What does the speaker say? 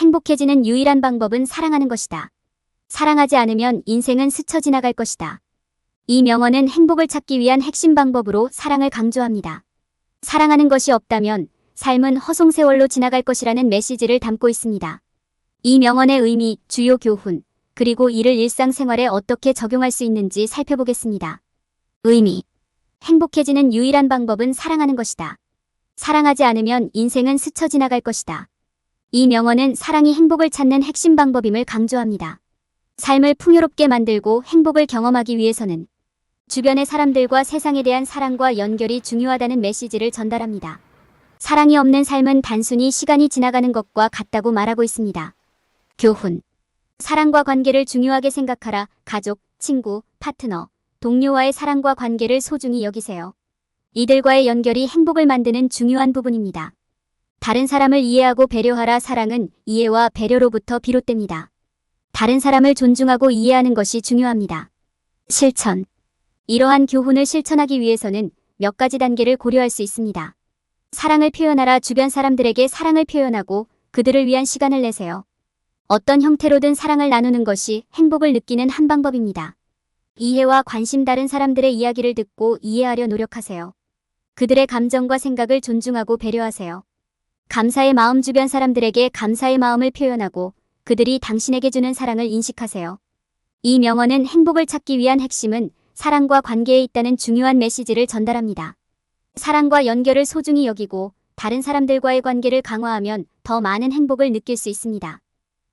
행복해지는 유일한 방법은 사랑하는 것이다. 사랑하지 않으면 인생은 스쳐 지나갈 것이다. 이 명언은 행복을 찾기 위한 핵심 방법으로 사랑을 강조합니다. 사랑하는 것이 없다면 삶은 허송세월로 지나갈 것이라는 메시지를 담고 있습니다. 이 명언의 의미, 주요 교훈, 그리고 이를 일상생활에 어떻게 적용할 수 있는지 살펴보겠습니다. 의미. 행복해지는 유일한 방법은 사랑하는 것이다. 사랑하지 않으면 인생은 스쳐 지나갈 것이다. 이 명언은 사랑이 행복을 찾는 핵심 방법임을 강조합니다. 삶을 풍요롭게 만들고 행복을 경험하기 위해서는 주변의 사람들과 세상에 대한 사랑과 연결이 중요하다는 메시지를 전달합니다. 사랑이 없는 삶은 단순히 시간이 지나가는 것과 같다고 말하고 있습니다. 교훈. 사랑과 관계를 중요하게 생각하라. 가족, 친구, 파트너, 동료와의 사랑과 관계를 소중히 여기세요. 이들과의 연결이 행복을 만드는 중요한 부분입니다. 다른 사람을 이해하고 배려하라. 사랑은 이해와 배려로부터 비롯됩니다. 다른 사람을 존중하고 이해하는 것이 중요합니다. 실천. 이러한 교훈을 실천하기 위해서는 몇 가지 단계를 고려할 수 있습니다. 사랑을 표현하라. 주변 사람들에게 사랑을 표현하고 그들을 위한 시간을 내세요. 어떤 형태로든 사랑을 나누는 것이 행복을 느끼는 한 방법입니다. 이해와 관심 다른 사람들의 이야기를 듣고 이해하려 노력하세요. 그들의 감정과 생각을 존중하고 배려하세요. 감사의 마음 주변 사람들에게 감사의 마음을 표현하고 그들이 당신에게 주는 사랑을 인식하세요. 이 명언은 행복을 찾기 위한 핵심은 사랑과 관계에 있다는 중요한 메시지를 전달합니다. 사랑과 연결을 소중히 여기고 다른 사람들과의 관계를 강화하면 더 많은 행복을 느낄 수 있습니다.